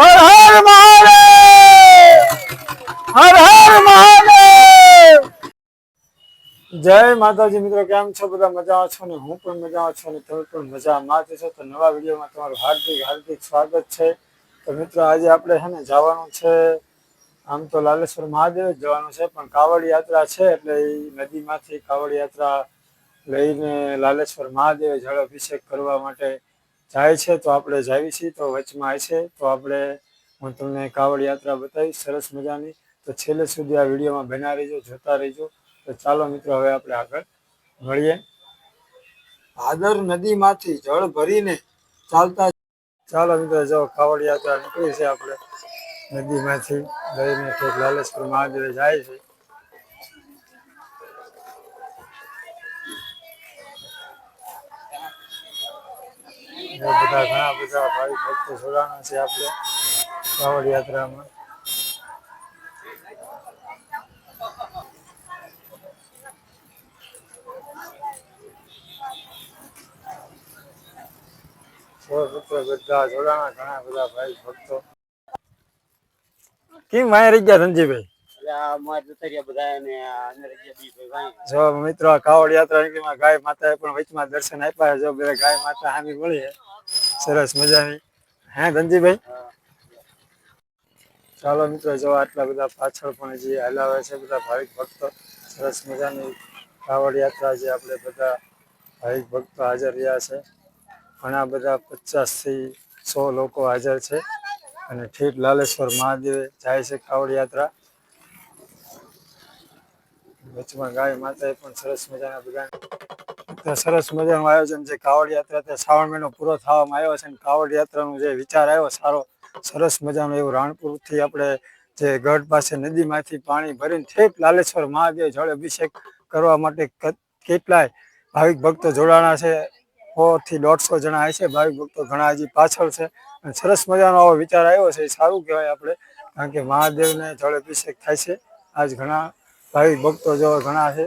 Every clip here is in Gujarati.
હર હર હર હર જય માતાજી મિત્રો, કેમ છો? બધા મજામાં છો ને? હું પણ મજામાં છું ને તમે પણ મજામાં જ છો? તો નવા વિડીયોમાં તમારું હાર્દિક હાર્દિક સ્વાગત છે. તો મિત્રો, આજે આપણે છે ને જવાનું છે, આમ તો લાલેશ્વર મહાદેવ જ જવાનું છે, પણ કાવડ યાત્રા છે એટલે એ નદીમાંથી કાવડ યાત્રા લઈને લાલેશ્વર મહાદેવ જળ અભિષેક કરવા માટે જાય છે તો આપણે જાવી છીએ, તો વચમાં છે. તો આપણે હું તમને કાવડ યાત્રા બતાવીશ, સરસ મજાની. તો છેલ્લે સુધી આ વિડીયોમાં બના રહીજો, જોતા રહીજો. તો ચાલો મિત્રો, હવે આપણે આગળ મળીએ. ભાદર નદીમાંથી જળ ભરીને ચાલતા ચાલો મિત્રો, જો કાવડ યાત્રા નીકળી છે, આપણે નદીમાંથી લઈને ઠેક લાલેશ્વર મહાદેવ જાય છે. બધા ઘણા બધા ભાઈ ભક્તો જોડાણા છે આપણે કાવડ યાત્રામાં. બધા જોડાણા ઘણા બધા ભાઈ ભક્તો. કેમ માયા રહી ગયા ધનજીભાઈ જો મિત્રો કાવડ યાત્રા નીકળીમાં ગાય માતા પણ વચમાં દર્શન આપ્યા જો બધા ગાય માતા હામી મળી સરસ મજાની. હે ધનજીભાઈ? ચાલો મિત્રો, જો આટલા બધા પાછળ પણ જે હલાવે છે, બધા ભાવિક ભક્તો, સરસ મજાની કાવડ યાત્રા જે આપણે બધા ભાવિક ભક્તો હાજર રહ્યા છે. ઘણા બધા પચાસથી સો લોકો હાજર છે. અને ઠેઠ લાલેશ્વર મહાદેવે જાય છે કાવડ યાત્રા. વચમાં ગાય માતાએ પણ સરસ મજાના બધા સરસ મજાનું આયોજન છે કાવડ યાત્રા તે શ્રાવણ મહિનો પૂરો થવામાં આવ્યો છે અને કાવડ યાત્રાનો જે વિચાર આવ્યો સારો, સરસ મજાનો એવું રાણપુરથી આપણે જે ગઢ પાસે નદીમાંથી પાણી ભરીને ઠેક લાલેશ્વર મહાદેવ જળ અભિષેક કરવા માટે કેટલાય ભાવિક ભક્તો જોડાણા છે. થી દોઢસો જણા હશે, ભાવિક ભક્તો ઘણા હજી પાછળ છે. અને સરસ મજાનો આવો વિચાર આવ્યો છે, એ સારું કહેવાય આપણે, કારણ કે મહાદેવને જળ અભિષેક થાય છે. આજ ઘણા ભાવિક ભક્તો જો ઘણા છે.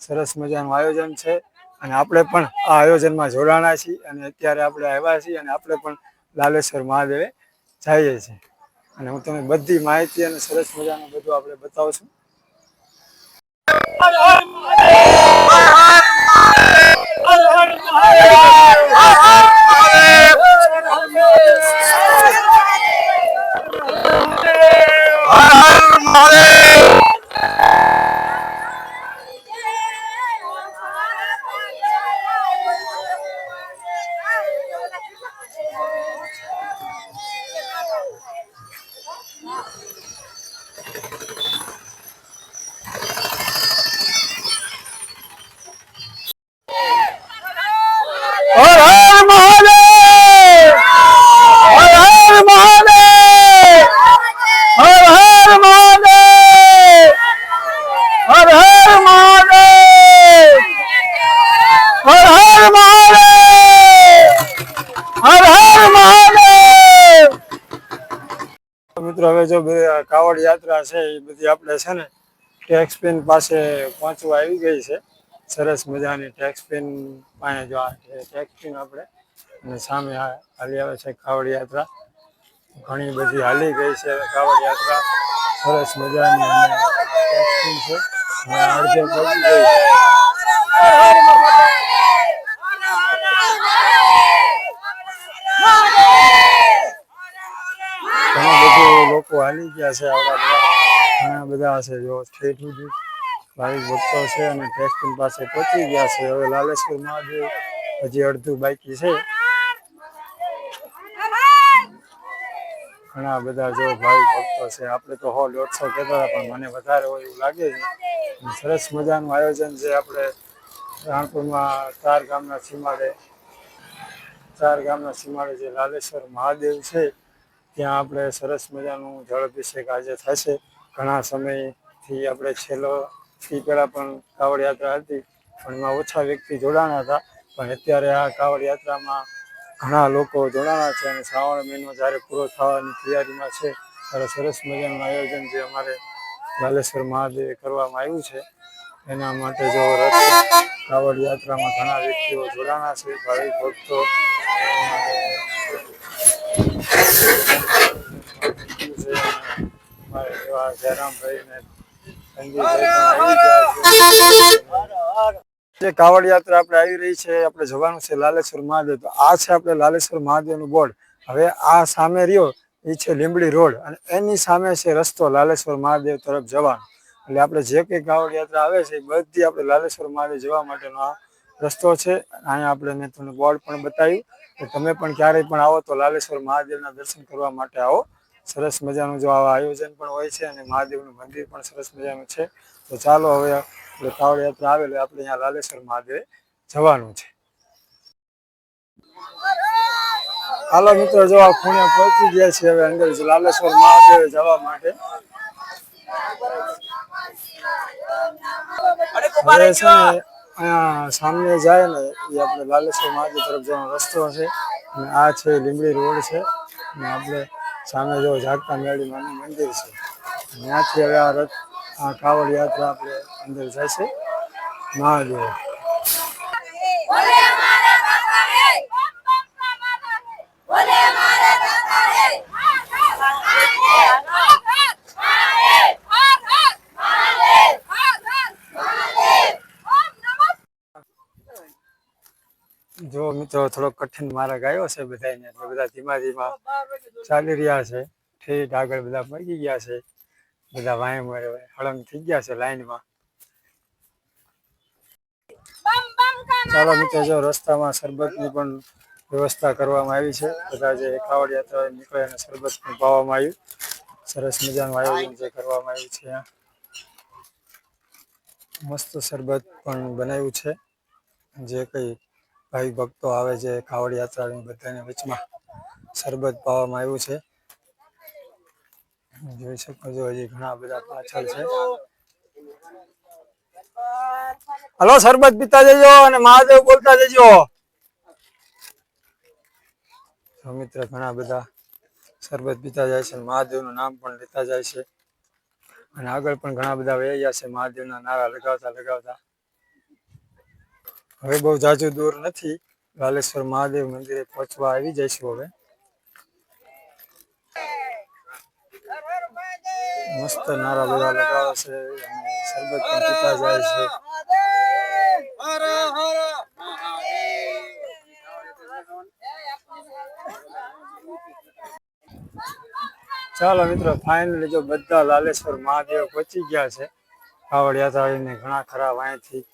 સરસ મજાનું આયોજન છે. અને આપણે પણ આ આયોજનમાં જોડાણા છીએ અને અત્યારે આપણે આવ્યા છીએ અને આપણે પણ લાલેશ્વર મહાદેવે જઈએ છીએ. અને હું તમને બધી માહિતી અને સરસ મજાનું બધું આપણે બતાવશું. હર કાવડ યાત્રા છે એ બધી આપણે છે ને ટેક્સ પેન પાસે પહોંચવા આવી ગઈ છે સરસ મજાની ટેક્સ પેન પાસે જો આ ટેક્સ પેન આપણે અને સામે હાલી આવે છે કાવડ યાત્રા ઘણી બધી હાલી ગઈ છે કાવડ યાત્રા સરસ મજાની અને છે અડધે પહોંચી ગઈ છે. ઘણા બધું લોકો હાલી ગયા છે ઘણા બધા છે જો ઠેઠ સુધી ભાવિક ભક્તો છે અને ટેક્સટીન પાસે પહોંચી ગયા છે. હવે લાલેશ્વર મહાદેવ હજી અડધું બાકી છે. ઘણા બધા જો ભાવિક ભક્તો છે. આપણે તો હોલ દોઢસો કહેતા હતા, પણ મને વધારે હોય એવું લાગે છે. સરસ મજાનું આયોજન છે આપણે રાણપુરમાં ચાર ગામના સીમાડે. ચાર ગામના સીમાડે જે લાલેશ્વર મહાદેવ છે. ત્યાં આપણે સરસ મજાનું જળ અભિષેક આજે થશે. ઘણા સમયથી આપણે છેલ્લો થી પહેલાં પણ કાવડ યાત્રા હતી, પણ એમાં ઓછા વ્યક્તિ જોડાણા હતા. પણ અત્યારે આ કાવડ યાત્રામાં ઘણા લોકો જોડાણા છે અને શ્રાવણ મહિનો જ્યારે પૂરો થવાની તૈયારીમાં છે, ત્યારે સરસ મજાનું આયોજન જે અમારે બાલેશ્વર મહાદેવે કરવામાં આવ્યું છે, એના માટે જો રથ કાવડ યાત્રામાં ઘણા વ્યક્તિઓ જોડાણા છે, ભાવિક ભક્તો જયરામભાઈ ને સંજયભાઈ પણ આવી ગયા છે. જે કાવડ યાત્રા આપણે આવી રહી છે આપણે જવાનું છે લાલેશ્વર મહાદેવ. તો આ છે આપણે લાલેશ્વર મહાદેવનું બોર્ડ. હવે આ સામે રહ્યો એ છે લીંબડી રોડ. અને એની સામે છે રસ્તો લાલેશ્વર મહાદેવ તરફ જવાનો. એટલે આપણે જે કંઈ કાવડ યાત્રા આવે છે એ બધી આપણે લાલેશ્વર મહાદેવ જવા માટેનો આ રસ્તો છે. અહીંયા આપણે મેં તમને બોર્ડ પણ બતાવ્યું. કે તમે પણ ક્યારેય પણ આવો તો લાલેશ્વર મહાદેવના દર્શન કરવા માટે આવો. સરસ મજાનું જો આવા આયોજન પણ હોય છે અને મહાદેવનું મંદિર પણ સરસ મજાનું છે. તો ચાલો હવે આપણે કાવડ યાત્રા આપણે અહીંયા લાલેશ્વર મહાદેવે જવાનું છે. હાલો મિત્રો જો આ ખૂણે પહોંચી ગયા છે હવે અંદર લાલેશ્વર મહાદેવે જવા માટે. હવે છે ને અહીંયા સામે જાય ને એ આપણે લાલેશ્વર મહાદેવ તરફ જવાનો રસ્તો છે. અને આ છે લીંબડી રોડ છે. અને આપણે સામે જો જાગતા મેળી માનું મંદિર છે. ત્યાંથી હવે આ રથ, આ કાવડ યાત્રા આપણે અંદર જશે. મહાદેવ બોલે મારા કાકા હે બોલે મારા કાકા હે જો મિત્રો થોડો કઠિન માર્ગ આવ્યો છે બધાને એટલે બધા ધીમા ધીમા ચાલી રહ્યા છે. ઠેઠ આગળ બધા પગી ગયા છે. બધા વાય મરે હળંગ થઈ ગયા છે લાઈનમાં. ચાલો મિત્રો, જો રસ્તામાં શરબતની પણ વ્યવસ્થા કરવામાં આવી છે. બધા જે કાવડ યાત્રા નીકળે અને શરબત પણ પાવામાં આવ્યું. સરસ મજાનું આયોજન જે કરવામાં આવ્યું છે મસ્ત શરબત પણ બનાવ્યું છે. જે કઈ ભાઈ ભક્તો આવે છે કાવડ યાત્રાની બધાને વચમાં શરબત પાવામાં આવ્યું છે. જોઈ શકો છો, હજી ઘણા બધા પાછળ છે. હલો શરબત પીતા જજો અને મહાદેવ બોલતા જજો. મિત્ર, ઘણા બધા શરબત પીતા જાય છે, મહાદેવનું નામ પણ લેતા જાય છે. અને આગળ પણ ઘણા બધા વહી ગયા છે, મહાદેવના નારા લગાવતા લગાવતા. હવે બહુ જાજુ દૂર નથી. લાલેશ્વર મહાદેવ મંદિરે પહોંચવા આવી જઈશું હવે. મસ્ત નારા બધા લગાવે છે શરબત પણ પીતા જાય છે. ચાલો મિત્રો ફાઇનલી જો બધા લાલેશ્વર મહાદેવ પહોંચી ગયા છે. કાવડ યાત્રા આવીને ઘણા ખરા અહીંથી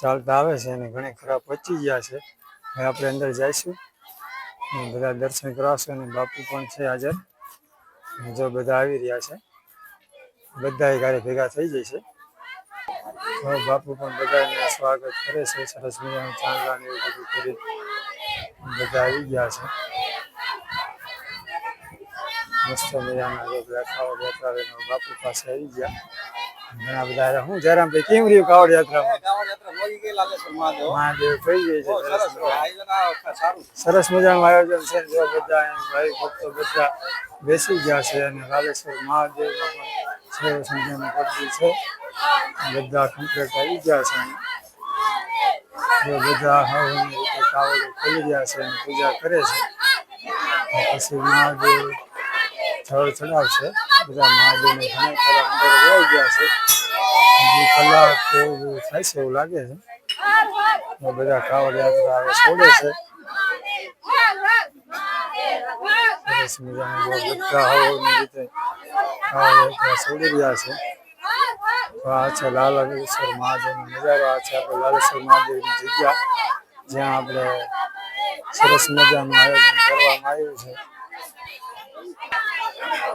ચાલતા આવે છે અને ઘણી ખરા પહોંચી ગયા છે. હવે આપણે અંદર જઈશું. બધા દર્શન કરાવશું અને બાપુ પણ છે હાજર. જો બધા આવી રહ્યા છે બધા ઘરે ભેગા થઈ જાય છે. બાપુ પણ બધાને સ્વાગત કરે છે. સરસ મજાનું ચાંદલા ને એવું બધું કરી બધા આવી ગયા છે. મસ્ત મજાના બેઠા બેઠા બાપુ પાસે આવી ગયા. ઘણા બધા આવ્યા. હું જયરામભાઈ કેમ રહ્યું કાવડ યાત્રામાં મહાદેવ થઈ ગઈ છે. સરસ મજાનું. સરસ મજાનું આયોજન છે. જો બધા અહીં ભાઈ ભક્તો બધા બેસી ગયા છે અને લાલેશ્વર મહાદેવમાં પણ સરસ મજાનું પગલું છે. બધા કમ્પ્લીટ આવી ગયા છે. અહીં. જો બધા હવની રીતે કાવડો ખોલી ગયા છે અને પૂજા કરે છે. પછી મહાદેવ જળ ચડાવશે. બધા મહાદેવને ઘણા ખરા અંદર વહી ગયા છે. હજી કલાક એવું થાય છે એવું લાગે છે. સરસ મજાનું રીતે કાવડ યાત્રા છોડી રહ્યા છે. લાલેશ્વર મહાદેવનો નજારો જગ્યા, જ્યાં આપણે સરસ મજાનું આયોજન કરવામાં આવ્યું છે.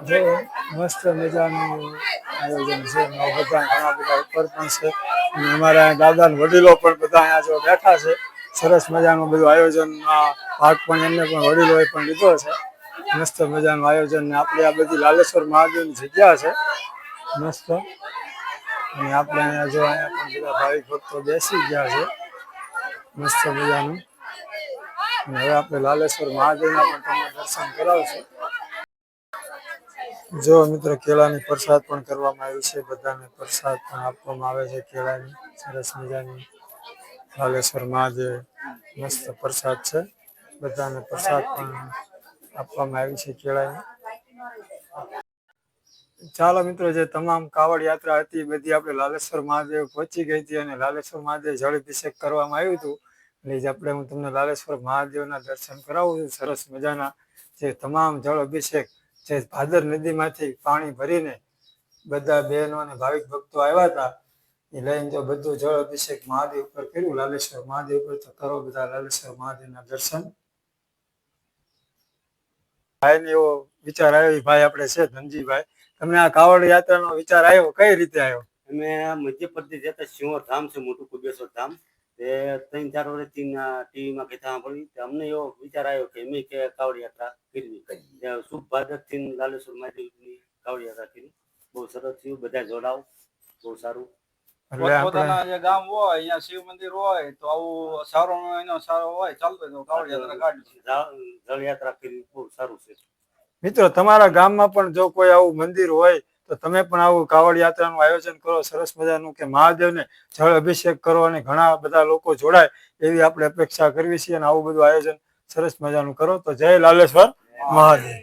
જો મસ્ત મજાનું આયોજન છે. બધા ઘણા બધા ઉપર પણ છે. અને અમારા દાદા વડીલો પણ બધા અહીંયા જો બેઠા છે. સરસ મજાનું બધું આયોજનમાં ભાગ પણ એમને પણ વડીલોએ પણ લીધો છે. મસ્ત મજાનું આયોજન ને આપણે આ બધી લાલેશ્વર મહાદેવની જગ્યા છે. મસ્ત. અને આપણે અહીંયા જો અહીંયા પણ બધા ભાવિક ભક્તો બેસી ગયા છે. મસ્ત મજાનું. અને હવે આપણે લાલેશ્વર મહાદેવના પણ તમને દર્શન કરાવશું. જો મિત્રો કેળાની પ્રસાદ પણ કરવામાં આવી છે, બધાને પ્રસાદ પણ આપવામાં આવે છે કેળાની. સરસ મજાની લાલેશ્વર જે મસ્ત પ્રસાદ છે. બધાને પ્રસાદ પણ આપવામાં આવી છે કેળાની. ચાલો મિત્રો, જે તમામ કાવડ યાત્રા હતી બધી આપણે લાલેશ્વર મહાદેવ પહોંચી ગઈ હતી અને લાલેશ્વર મહાદેવ જળ અભિષેક કરવામાં આવ્યું હતું. એટલે જ આપણે હું તમને લાલેશ્વર મહાદેવના દર્શન કરાવું છું, સરસ મજાના જે તમામ જળ અભિષેક જે ભાદર નદીમાંથી પાણી ભરીને બધા બહેનો અને ભાવિક ભક્તો આવ્યા હતા, એ લઈને જો બધું જળ અભિષેક મહાદેવ ઉપર કર્યું. લાલેશ્વર મહાદેવ ઉપર તો કરો બધા લાલેશ્વર મહાદેવના દર્શન. ભાઈને એવો વિચાર આવ્યો ભાઈ આપણે છે ધનજીભાઈ. તમને આ કાવડ યાત્રાનો વિચાર આવ્યો? કઈ રીતે આવ્યો? અમે મધ્યપ્રદેશ જતા સિંહોર ધામ છે, મોટું કુબેશ્વર ધામ. તે ત્રણ ચાર વર્ષથી ટીવીમાં કહેતા સાંભળી તો અમને એવો વિચાર આવ્યો કે અમે કે કાવડ યાત્રા કરવી ત્યાં શુભ ભાદરથી લાલેશ્વર મહાદેવની કાવડ યાત્રા કરી બહુ સરસ થયું બધા જોડાવ. બહુ સારું. પોતાના જે ગામ હોય અહીંયા શિવ મંદિર હોય તો આવું સારો એનો સારો હોય ચાલતો તો કાવડ યાત્રા કાઢી જળ યાત્રા કરી બહુ સારું છે. મિત્રો તમારા ગામમાં પણ જો કોઈ આવું મંદિર હોય તો તમે પણ આવું કાવડ યાત્રાનું આયોજન કરો, સરસ મજાનું કે મહાદેવને જળ અભિષેક કરો અને ઘણા બધા લોકો જોડાય એવી આપણે અપેક્ષા કરવી છે અને આવું બધું આયોજન સરસ મજાનું કરો. તો જય લાલેશ્વર મહાદેવ.